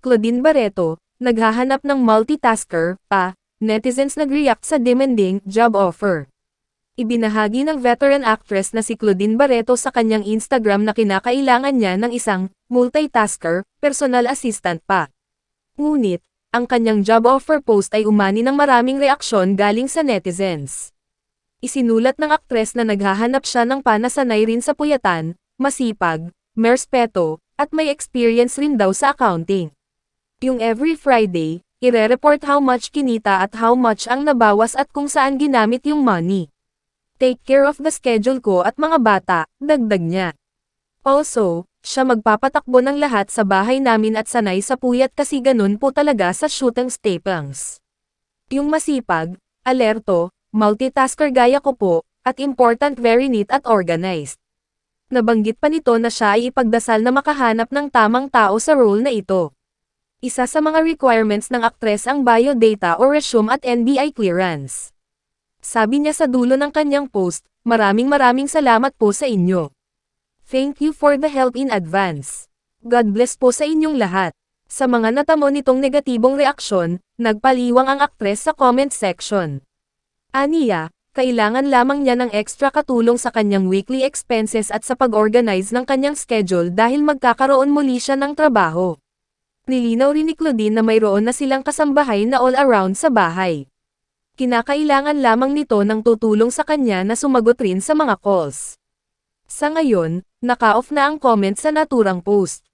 Claudine Barreto, naghahanap ng multitasker, pa, netizens nag-react sa demanding job offer. Ibinahagi ng veteran actress na si Claudine Barreto sa kanyang Instagram na kinakailangan niya ng isang multitasker, personal assistant pa. Ngunit, ang kanyang job offer post ay umani ng maraming reaksyon galing sa netizens. Isinulat ng aktres na naghahanap siya ng panasanay rin sa puyatan, masipag, merspeto, at may experience rin daw sa accounting. Yung every Friday, ire-report how much kinita at how much ang nabawas at kung saan ginamit yung money. Take care of the schedule ko at mga bata, dagdag niya. Also, siya magpapatakbo ng lahat sa bahay namin at sanay sa puyat kasi ganun po talaga sa shooting staples. Yung masipag, alerto, multitasker gaya ko po, at important very neat at organized. Nabanggit pa nito na siya ay ipagdasal na makahanap ng tamang tao sa role na ito. Isa sa mga requirements ng aktres ang biodata o resume at NBI clearance. Sabi niya sa dulo ng kanyang post, maraming maraming salamat po sa inyo. Thank you for the help in advance. God bless po sa inyong lahat. Sa mga natamo nitong negatibong reaksyon, nagpaliwang ang aktres sa comment section. Aniya, kailangan lamang niya ng extra katulong sa kanyang weekly expenses at sa pag-organize ng kanyang schedule dahil magkakaroon muli siya ng trabaho. Nilinaw rin ni Claudine na mayroon na silang kasambahay na all-around sa bahay. Kinakailangan lamang nito ng tutulong sa kanya na sumagot rin sa mga calls. Sa ngayon, naka-off na ang comment sa naturang post.